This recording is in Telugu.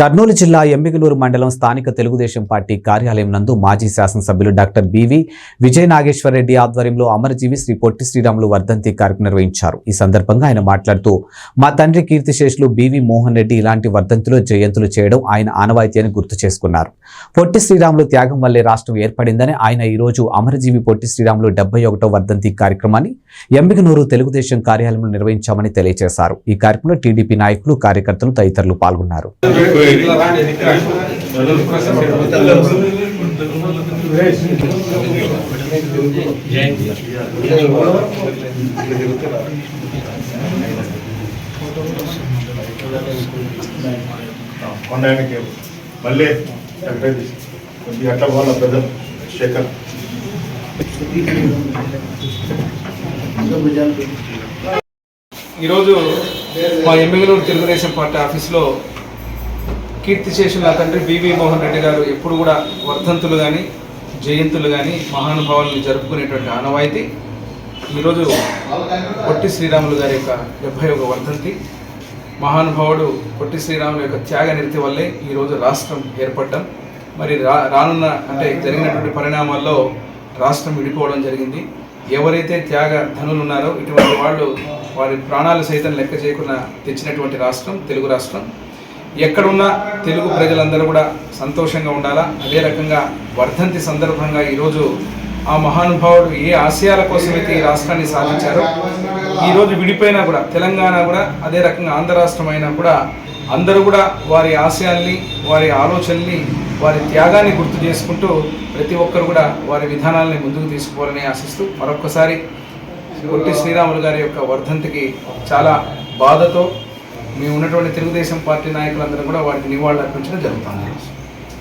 కర్నూలు జిల్లా ఎమ్మిగలూరు మండలం స్థానిక తెలుగుదేశం పార్టీ కార్యాలయం నందు మాజీ శాసనసభ్యులు డాక్టర్ బివి విజయ నాగేశ్వరరెడ్డి ఆధ్వర్యంలో అమరజీవి శ్రీ పొట్టి శ్రీరాములు వర్ధంతి కార్యక్రమం నిర్వహించారు. ఈ సందర్భంగా ఆయన మాట్లాడుతూ మా తండ్రి కీర్తిశేషులు బివి మోహన్ రెడ్డి ఇలాంటి వర్ధంతులు జయంతులు చేయడం ఆయన ఆనవాయితీ అని గుర్తు చేసుకున్నారు. పొట్టి శ్రీరాములు త్యాగం వల్లే రాష్ట్రం ఏర్పడిందని ఆయన ఈ రోజు అమరజీవి పొట్టి శ్రీరాములు డెబ్బై ఒకటో వర్ధంతి కార్యక్రమాన్ని ఎమ్మిగనూరు తెలుగుదేశం కార్యాలయంలో నిర్వహించామని తెలియజేశారు. ఈ కార్యక్రమంలో టీడీపీ నాయకులు కార్యకర్తలు తదితరులు పాల్గొన్నారు. కొండానికి మళ్ళీ వెంకటేష్ కొద్దిగా అట్లా వాళ్ళ పెద్ద శేఖర్ ఈరోజు మా ఎమ్మెగలూరు తెలుగుదేశం పార్టీ ఆఫీస్లో కీర్తిశేషులు నా తండ్రి బివి మోహన్ రెడ్డి గారు ఎప్పుడు కూడా వర్ధంతులు కానీ జయంతులు కానీ మహానుభావులను జరుపుకునేటువంటి ఆనవాయితీ. ఈరోజు పొట్టి శ్రీరాములు గారి యొక్క డెబ్భై ఒక వర్ధంతి. మహానుభావుడు పొట్టి శ్రీరాములు యొక్క త్యాగ నిరతి వల్లే ఈరోజు రాష్ట్రం ఏర్పడ్డం. మరి రా రానున్న అంటే జరిగినటువంటి పరిణామాల్లో రాష్ట్రం విడిపోవడం జరిగింది. ఎవరైతే త్యాగ ధనులు ఉన్నారో ఇటువంటి వాళ్ళు వారి ప్రాణాలు సైతం లెక్క చేయకుండా తెచ్చినటువంటి రాష్ట్రం తెలుగు రాష్ట్రం. ఎక్కడున్నా తెలుగు ప్రజలందరూ కూడా సంతోషంగా ఉండాలా? అదే రకంగా వర్ధంతి సందర్భంగా ఈరోజు ఆ మహానుభావుడు ఏ ఆశయాల కోసమైతే ఈ రాష్ట్రాన్ని సాధించారో ఈరోజు విడిపోయినా కూడా తెలంగాణ కూడా అదే రకంగా ఆంధ్ర రాష్ట్రం అయినా కూడా అందరూ కూడా వారి ఆశయాల్ని వారి ఆలోచనల్ని వారి త్యాగాన్ని గుర్తు చేసుకుంటూ ప్రతి ఒక్కరు కూడా వారి విధానాలని ముందుకు తీసుకోవాలని ఆశిస్తూ మరొక్కసారి పొట్టి శ్రీరాములు గారి యొక్క వర్ధంతికి చాలా బాధతో మేము ఉన్నటువంటి తెలుగుదేశం పార్టీ నాయకులందరూ కూడా వాటిని నివాళులు అర్పించడం జరుగుతుంది.